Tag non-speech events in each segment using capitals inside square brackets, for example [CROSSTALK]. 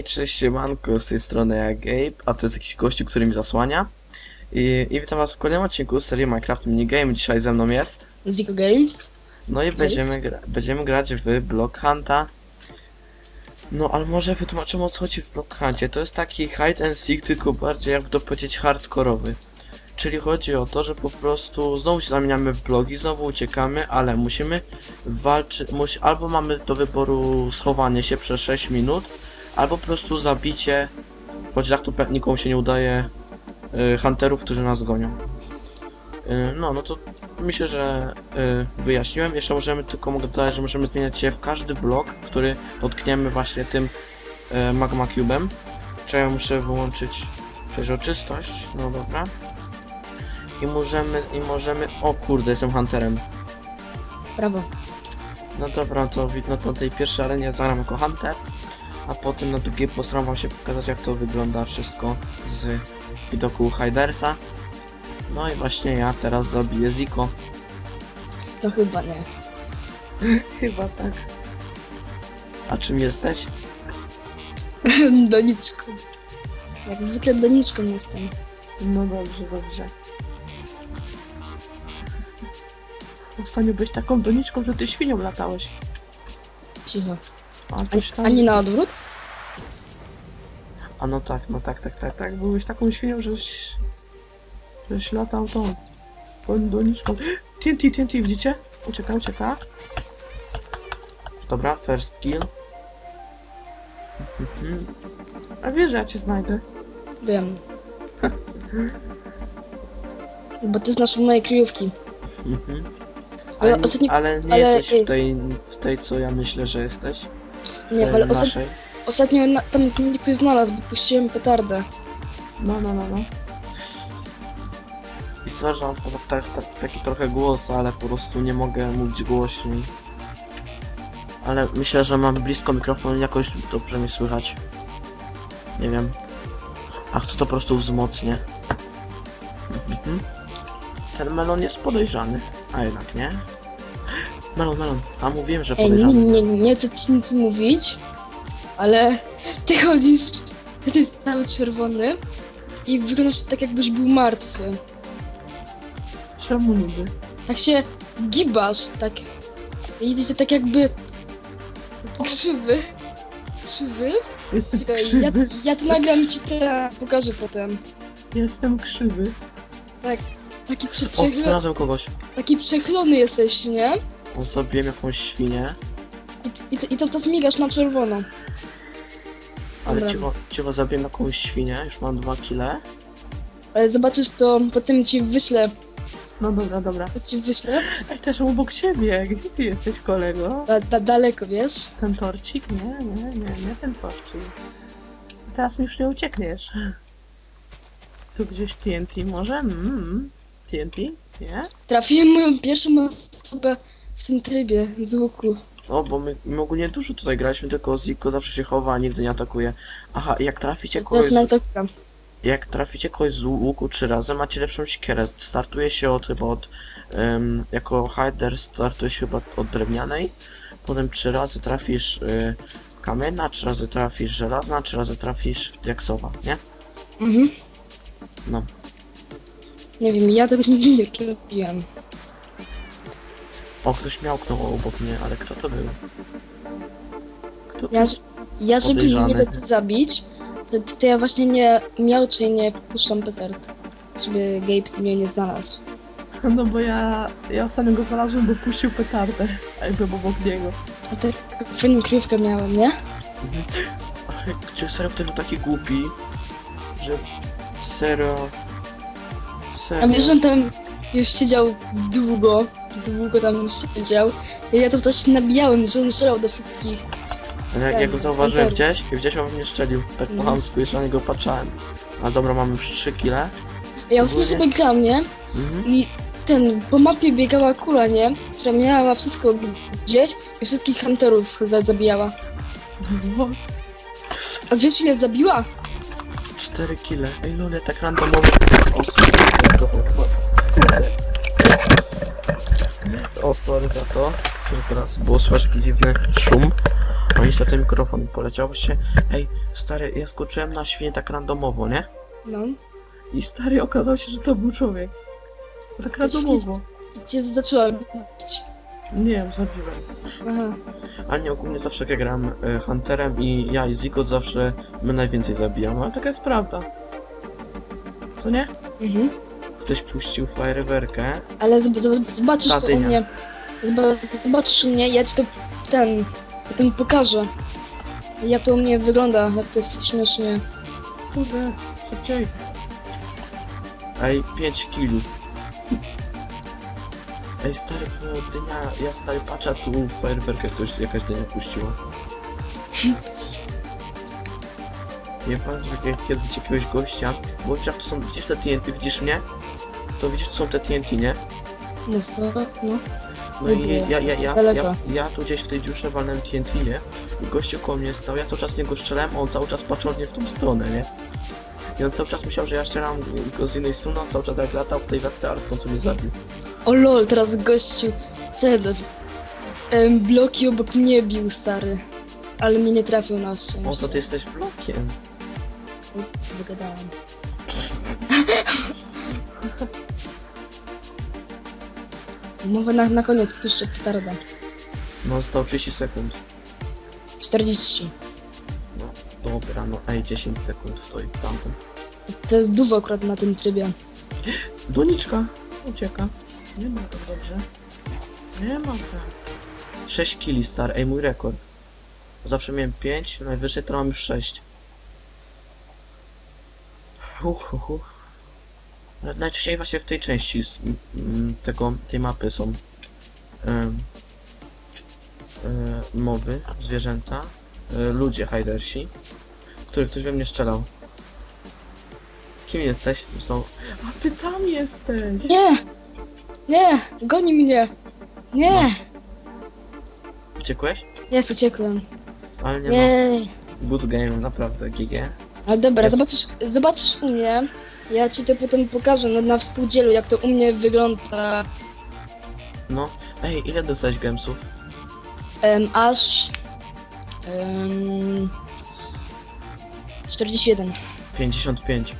Hej, cześć, siemanko, z tej strony ja Gabe, a to jest jakiś gościu, który mi zasłania. I, I witam was w kolejnym odcinku z serii Minecraft Minigame, dzisiaj ze mną jest. Zico Games. No i będziemy, gra będziemy grać w Block Hunta. No, ale może wytłumaczymy o co chodzi w Block Huncie. To jest taki hide and seek, tylko bardziej jakby to powiedzieć hardkorowy. Czyli chodzi o to, że po prostu znowu się zamieniamy w blogi, znowu uciekamy, ale musimy walczyć, musi, albo mamy do wyboru schowanie się przez 6 minut, albo po prostu zabicie, choć tak to nikomu się nie udaje, y, hunterów, którzy nas gonią. Y, no, no to myślę, że y, wyjaśniłem. Jeszcze możemy, tylko mogę dodać, że możemy zmieniać się w każdy blok, który dotkniemy właśnie tym y, magma cubem. Czy ja muszę wyłączyć przeźroczystość? No dobra. I możemy, i możemy, o kurde, jestem hunterem. Brawo. No dobra, to widno na tej pierwszej arenie zagram jako hunter, a potem na drugiej postaram wam się pokazać jak to wygląda wszystko z widoku Hidersa. No i właśnie ja teraz zabiję Ziko. To chyba nie. [LAUGHS] Chyba tak. A czym jesteś? [LAUGHS] doniczką. Jak zwykle doniczką jestem. No dobrze, dobrze. W stanie być taką doniczką, że ty świnią latałeś. Cicho. A, tam... A nie na odwrót? A no tak, no tak, tak, tak, tak. Byłeś taką świnią, żeś... żeś latał tą... doniczką. [GASPS] TNT, TNT, widzicie? Ucieka, ucieka. Dobra, first kill. Mhm. A wiesz, że ja cię znajdę. Wiem. Bo jest nasze moje kryjówki. Mhm. Ale Ale, ostatnio- ale nie ale- jesteś w tej, w tej, co ja myślę, że jesteś. Nie, ale ostat... naszej. ostatnio na... tam mnie ktoś znalazł, bo puściłem petardę. No, no, no, no. I sorry, że mam tak, tak, taki trochę głos, ale po prostu nie mogę mówić głośniej. Ale myślę, że mam blisko mikrofon i jakoś dobrze mi słychać. Nie wiem. Ach, to to po prostu wzmocnię. Mhm. Ten melon jest podejrzany. A jednak nie. Melon, melon. A mówiłem, że Ej, nie, podejrzany. nie, nie chcę ci nic mówić, ale ty chodzisz, ty jest cały czerwony i wyglądasz tak jakbyś był martwy. Czemu niby? Tak się gibasz, tak. I ty tak jakby krzywy. Krzywy? Jestem Czekaj, ja, krzywy. ja to nagram ci teraz, pokażę potem. Jestem krzywy. Taki, prze, O, znalazłem kogoś. taki przechlony jesteś, nie? On zabiłem jakąś świnię. I, i, I to czas migasz na czerwono. Ale Dobra. cicho, cicho jakąś świnię, już mam dwa kile. Ale zobaczysz to, potem ci wyślę. No dobra, dobra. To ci wyślę. Ej, też obok ciebie, gdzie ty jesteś kolego? Da, da, daleko, wiesz? Ten torcik? Nie, nie, nie, nie ten torcik. Teraz mi już nie uciekniesz. Tu gdzieś TNT może? Mm, TNT? Nie? Trafiłem moją pierwszą osobę w tym trybie z łuku. O, bo my, my ogólnie dużo tutaj graliśmy, tylko Ziko zawsze się chowa, a nigdy nie atakuje. Aha, jak traficie kogoś, Teraz to jak traficie kogoś z łuku trzy razy, macie lepszą siekierę. Startuje się od chyba od, jako hider startuje się chyba od drewnianej, potem trzy razy trafisz y, kamienna, trzy razy trafisz żelazna, trzy razy trafisz diaksowa, nie? Mhm. No. Nie wiem, ja tego [LAUGHS] nigdy nie robiłem. O, ktoś miałknął obok mnie, ale kto to był? Kto to Ja, ja żeby nie Podejrzany. dać zabić, to, to ja właśnie nie miałczę i nie puszczam petard. Żeby Gabe mnie nie znalazł. [LAUGHS] No bo ja, ja ostatnio go znalazłem, bo puścił petardę, a ja byłem obok niego. A tak fajną kryjówkę miałem, nie? Ale czy serio ktoś był taki głupi, że serio... A Serio... wiesz, że on tam już siedział długo, długo tam siedział. Ja to coś nabijałem, że on strzelał do wszystkich. Jak, Ten, jak go zauważyłem ten. gdzieś i gdzieś on mnie strzelił, tak po Mhm. chamsku, jeszcze na niego patrzałem. A dobra, mamy już 3 kile. Ja ostatnio sobie gram, nie? Mhm. I ten, po mapie biegała kula, nie? Która miała wszystko gdzieś i wszystkich hunterów za- zabijała. A wiesz ile zabiła? 4 kile. Ej lol, ja tak randomowo... O, O, sorry za to, że teraz było słychać dziwny szum. No niestety mikrofon poleciał się. Ej, stary, ja skoczyłem na świnie tak randomowo, nie? No. I stary, okazało się, że to był człowiek. Tak randomowo. I cię zaczęła bić. Nie wiem, zabiłem. Aha. Ale nie, ogólnie zawsze jak ja gram y, Hunterem i ja i Zikot zawsze my najwięcej zabijamy, ale taka jest prawda. Co nie? Mhm. Ktoś puścił fajerwerkę. Ale zob- zob- zobaczysz to u mnie. Zob- Zobaczysz u mnie, ja ci to ten, potem pokażę. Jak to u mnie wygląda, jak to śmiesznie. Kurde, szybciej. Ej, 5 kilów. Ej, stary, no, dynia, ja stary patrzę, a tu fajerwerkę ktoś, jakaś dynia puściła. [LAUGHS] Nie pamiętam, jak jak kiedyś jakiegoś gościa, bo jak to są, widzisz te TNT, widzisz mnie? To widzisz, to są te TNT, nie? No to, no. No i ja, ja, ja, ja, ja tu gdzieś w tej dziurze walnąłem TNT, nie? I gościu koło mnie stał, ja cały czas niego strzelałem, on cały czas patrzył nie w tą stronę, nie? I on cały czas myślał, że ja strzelam go z innej strony, on cały czas jak latał w tej wetce, ale w końcu mnie zabił. O lol, teraz gościu ten em, bloki obok mnie bił stary. Ale mnie nie trafił na O, szczęście. to ty jesteś blokiem. Wygadałem. [LAUGHS] Mowa na, na koniec, puszczę petardę. No, zostało 30 sekund. 40. No, dobra, no ej, 10 sekund w to i w. To jest dużo akurat na tym trybie. Doniczka ucieka. Nie ma tak dobrze. Nie ma tak. 6 kili star, ej mój rekord. Zawsze miałem 5, najwyżej to mam już 6. Uch, uch, uch. Najczęściej właśnie w tej części z, mm, tego, tej mapy są e, mowy, zwierzęta, e, ludzie, hajdersi, których ktoś we mnie strzelał. Kim jesteś? Są... A ty tam jesteś! Nie! Nie! Goni mnie! Nie! Uciekłeś? Jest, uciekłem. Ale nie no, good game, naprawdę, GG. Ale dobra, Jest. zobaczysz, zobaczysz u mnie. Ja ci to potem pokażę na, na współdzielu, jak to u mnie wygląda. No, ej, ile dostałeś gemsów? Em, aż... Um, 41. 55.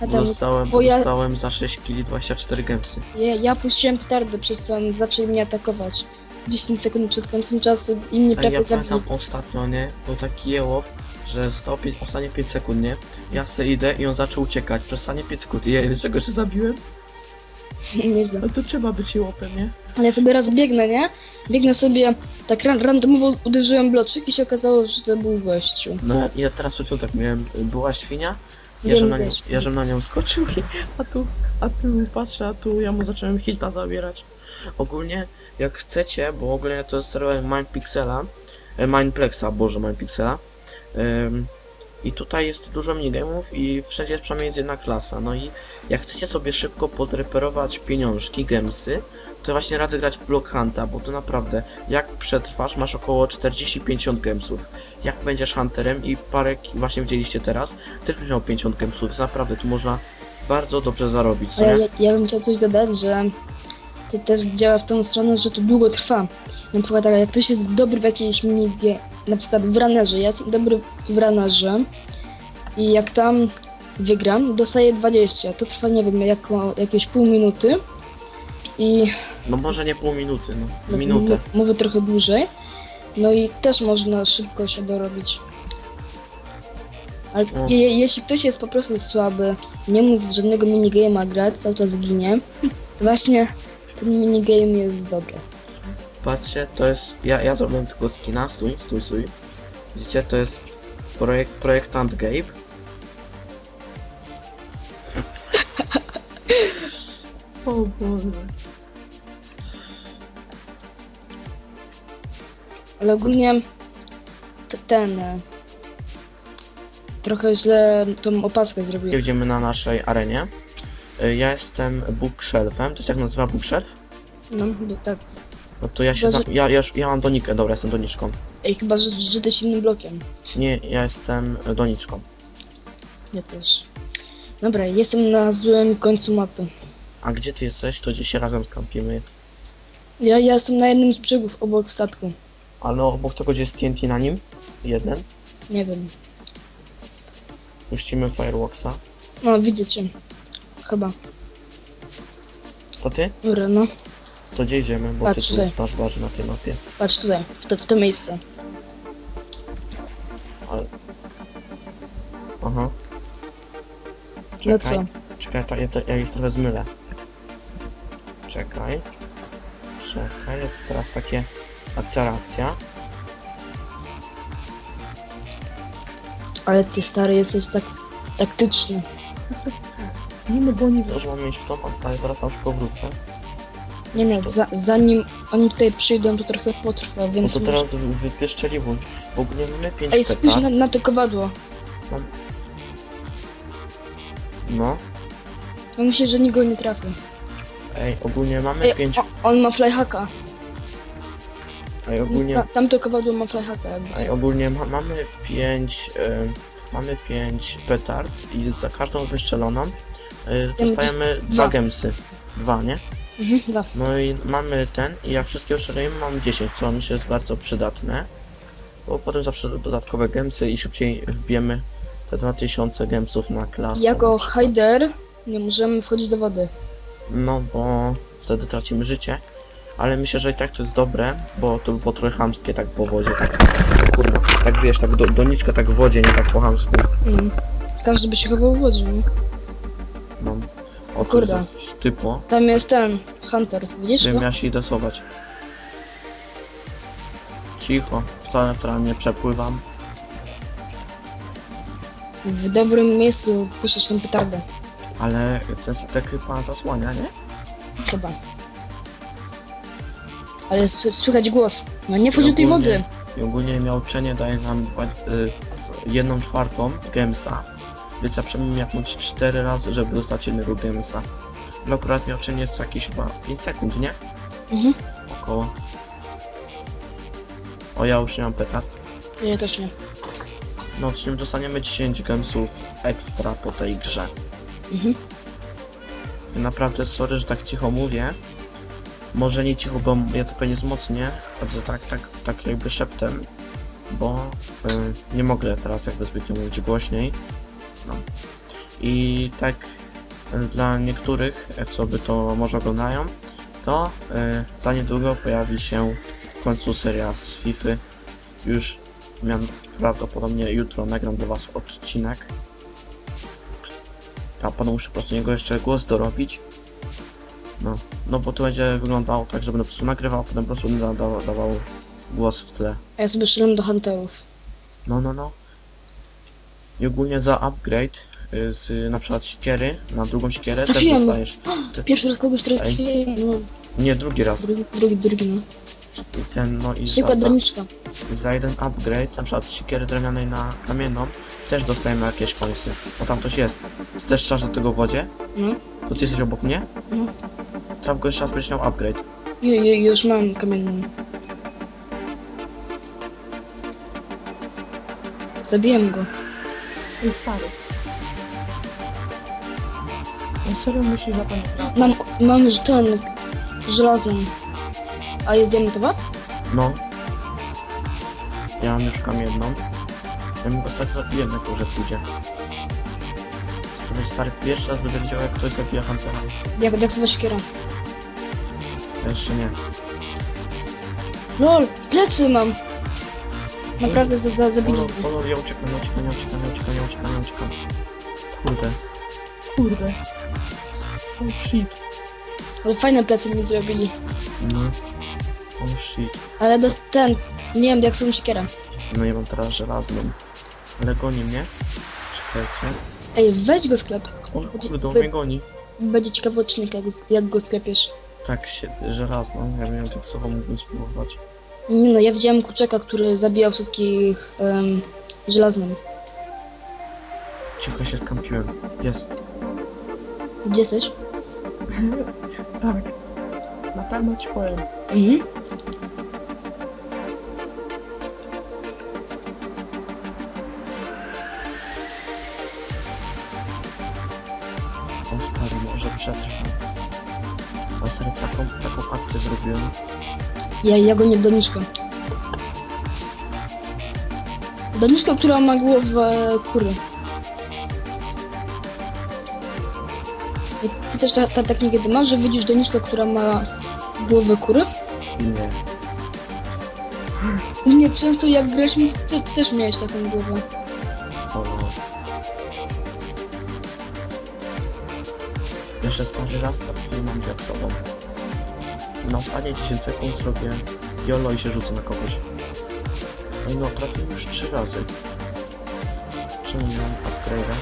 A tam, Dostałem, bo ja- dostałem za 6 kili 24 gemsy. ja, ja puściłem petardę, przez co on zaczął mnie atakować. 10 sekund przed końcem czasu i mnie Ej, prawie ja zabił. pamiętam ostatnio, nie? Był taki jełop, że zostało pięć, ostatnie 5 sekund, nie? Ja se idę i on zaczął uciekać przez ostatnie 5 sekund. I ja czego się zabiłem? [LAUGHS] Nieźle. Ale to trzeba być jełopem, nie? Ale ja sobie raz biegnę, nie? Biegnę sobie, tak ran randomowo uderzyłem bloczyk i się okazało, że to był gościu. No ja, ja teraz przed chwilą tak miałem, była świnia, ja Wiem, żem, na nią, wiesz. ja żem na nią skoczył i a tu, a tu patrzę, a tu ja mu zacząłem hilta zabierać. Ogólnie jak chcecie, bo ogólnie to jest serwer Mindpixela, e, Mindplexa, boże Mindpixela. I tutaj jest dużo minigame'ów i wszędzie przynajmniej jest jedna klasa. No i jak chcecie sobie szybko podreperować pieniążki, gemsy, to właśnie radzę grać w Block Hunta, bo to naprawdę, jak przetrwasz, masz około 40-50 gemsów. Jak będziesz hunterem i parę, właśnie widzieliście teraz, też będziesz miał 50 gemsów, więc naprawdę tu można bardzo dobrze zarobić, co Ale nie? ja, ja bym chciał coś dodać, że to też działa w tą stronę, że to długo trwa. Na przykład tak, jak ktoś jest dobry w jakiejś minigie, na przykład w runnerze, ja jestem dobry w runnerze i jak tam wygram, dostaję 20. To trwa, nie wiem, jako, jakieś pół minuty i No może nie pół minuty, no, tak, minutę. m- mówię trochę dłużej. No i też można szybko się dorobić. Ale O. je, jeśli ktoś jest po prostu słaby, nie mów żadnego minigame'a grać, cały czas ginie, to właśnie ten minigame jest dobry. Patrzcie, to jest, ja, ja zrobiłem tylko skina, stój, stój, stój. Widzicie, to jest projekt, projektant Gabe. o Boże. Ale ogólnie t- ten... e, Trochę źle tą opaskę zrobiłem. Jedziemy na naszej arenie. Y, Ja jestem bookshelfem, to się tak nazywa bookshelf? No, bo tak. No to ja się, Chyba, za, ja, ja, już- ja mam donikę, dobra, jestem doniczką. Ej, chyba, że, ty silnym blokiem. Nie, ja jestem e, doniczką. Ja też. Dobra, jestem na złym końcu mapy. A gdzie ty jesteś, to gdzie się razem skampimy. Ja, ja jestem na jednym z brzegów obok statku. Ale obok tego gdzie jest TNT na nim. Jeden. Nie wiem. Puścimy Fireworksa. No, widzę cię. Chyba. To ty? Dobra, no. To gdzie idziemy? Bo Patrz ty tu tutaj. masz ważny na tej mapie. Patrz tutaj, w to, w to miejsce. Ale... Aha. No Czekaj. co? Czekaj, to, ja, to, ja ich trochę zmylę. Czekaj. Czekaj, teraz takie akcja reakcja. Ale ty stary jesteś tak taktyczny. Nie no bo nie już mam mieć w tom, ale zaraz tam szybko wrócę. Nie no, za, zanim oni tutaj przyjdą, to trochę potrwa, No więc... to może- teraz wy, wy, wyszczeliwuj. W ogóle mamy 5 Ej, spójrz na, na to kowadło. No. Ja myślę, że nikt go nie trafi. Ej, ogólnie mamy Ej, 5. o, on ma flyhacka. Ej, ogólnie. Ta, tamto kowadło ma flyhacka jakby. Ej, ogólnie ma, mamy 5. mamy 5 petard i za każdą wystrzeloną y, dostajemy dwa dwa. gemsy. Dwa, nie? Mhm, [LAUGHS] dwa. No i mamy ten i jak wszystkie uszczelujemy mam 10, co mi się jest bardzo przydatne. Bo potem zawsze dodatkowe gemsy i szybciej wbijemy te 2000 gemsów na klasę. Jako hider nie możemy wchodzić do wody. No bo wtedy tracimy życie. Ale myślę, że i tak to jest dobre, bo to by było trochę chamskie tak po wodzie, tak kurwa, tak wiesz, tak do, doniczkę tak w wodzie, nie tak po chamsku. Mm. Każdy by się chował w wodzie, nie? O Kurde. Typo. Tam jest ten Hunter, widzisz Wiem, go? ja się idę schować. Cicho, wcale teraz nie przepływam. W dobrym miejscu puszczasz tą petardę. Ale ten statek chyba zasłania, nie? Chyba. Ale słychać głos. No nie wchodź do tej Ogólnie- wody. I ogólnie miałczenie daje nam dwa, y, jedną czwartą gemsa. Więc ja przynajmniej miałbym 4 razy, żeby dostać jednego gemsa. No akurat miałczenie jest jakieś chyba 5 sekund, nie? Mhm. Około. O, ja już nie mam petard. Ja też nie. No, czyli dostaniemy 10 gemsów ekstra po tej grze. Mhm. Naprawdę sorry, że tak cicho mówię. Może nie cicho, bo ja to pewnie wzmocnię. Także tak, tak, tak jakby szeptem. Bo y, nie mogę teraz jakby zbytnio mówić głośniej. No. I tak y, dla niektórych, e, co by to może oglądają, to y, za niedługo pojawi się w końcu seria z FIFA. Już miałem prawdopodobnie jutro nagram do was odcinek. A panu muszę po prostu niego jeszcze głos dorobić. No, no bo to będzie wyglądało tak, że będę po prostu nagrywał, a potem po prostu będę dawał, dawał głos w tle. A ja sobie strzelam do Hunterów. No, no, no. I ogólnie za upgrade y, z na przykład siekiery na drugą siekierę też Trafiłem. dostajesz. [GASPS] Pierwszy raz kogoś trafiłem. No, Nie, drugi raz. drugi, drugi, drugi, no. I ten, no i za, za, za jeden upgrade, na przykład z siekiery drewnianej na kamienną, też dostajemy jakieś końce. Bo tam coś jest. Ty też strzelasz do tego w wodzie? No. To ty jesteś obok mnie? No. Traf go jeszcze raz, będziesz miał upgrade. Ju, ju, już mam kamienną. Zabiłem go. Ej, stary. Serio myśli, że pan... Mam, mam już ten żelazną. A jest diamentowa? No. Ja mam już kamienną. Ja bym go stać zabiję na górze pójdzie. To będzie stary pierwszy raz będę widział jak ktoś zabija Huntera. Jak, jak zwa? Ja jeszcze nie. LOL, plecy mam! Naprawdę za, za, zabili Kolor, mnie. kolor, ja uciekam, ja uciekam, ja uciekam, ja uciekam, ja uciekam, ja uciekam. Kurde. Kurde. Oh shit. Ale fajne plecy mi zrobili. No. Oh shit. Ale dos- ten, miałem jak są siekiera. No ja mam teraz żelazną. Ale goni mnie. Czekajcie. Ej, weź go sklep. O kurde, on mnie goni. Będzie ciekawy odcinek, jak, go- jak go sklepiesz. Tak się, żelazną. Ja ją tak sobą mógłbym spróbować. Nie no, ja widziałem kurczaka, który zabijał wszystkich um, żelazną. Cicho się skampiłem. Jest. Gdzie jesteś? [LAUGHS] Tak. Na pewno ci powiem. Mhm. Ja, ja go nie doniczkę. Doniczka, która ma głowę kury. I Ty też ta, ta technikę ty masz, że widzisz doniczkę, która ma głowę kury? Nie. U mnie często jak graliśmy, ty, ty też miałeś taką głowę. O. Jeszcze stary raz trafił mam jak sobą. Na ostatnie 10 sekund zrobię YOLO i się rzucę na kogoś. Ej no, trafiłem już 3 razy. Czemu nie mam upgrade'a?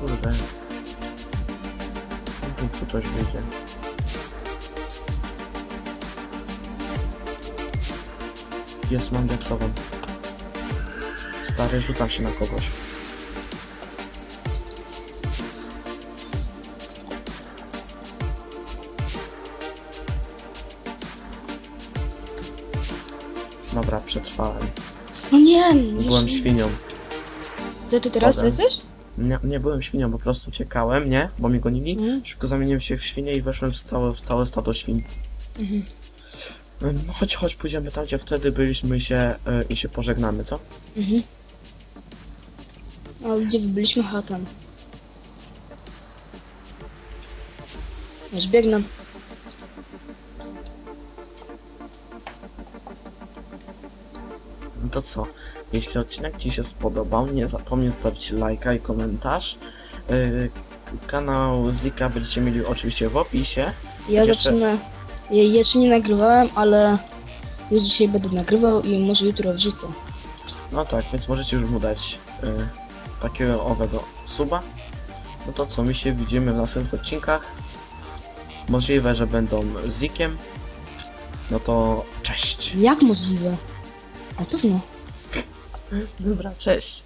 Kurde. Nie tu coś wyjdzie. Jest, mam diaksową. Stary, rzucam się na kogoś. Dobra, przetrwałem. No nie, Byłem jeszcze... świnią. Ty, ty teraz Wodę. jesteś? Nie, nie byłem świnią, po prostu uciekałem, nie? Bo mnie gonili. Mhm. Szybko zamieniłem się w świnię i weszłem w całe, w całe stado świn. Mhm. No chodź, chodź, pójdziemy tam, gdzie wtedy byliśmy się y, i się pożegnamy, co? Mhm. A gdzie byliśmy? Ha, tam. Już biegnę. To co? Jeśli odcinek Ci się spodobał, nie zapomnij zostawić lajka i komentarz. Yy, kanał Zika będziecie mieli oczywiście w opisie. Ja Jeszcze- zacznę. Ja jeszcze nie nagrywałem, ale już dzisiaj będę nagrywał i może jutro wrzucę. No tak, więc możecie już mu dać yy, takiego owego suba. No to co, my się widzimy w następnych odcinkach. Możliwe, że będą z Zikiem. No to cześć. Jak możliwe? A to znowu. Dobra, cześć.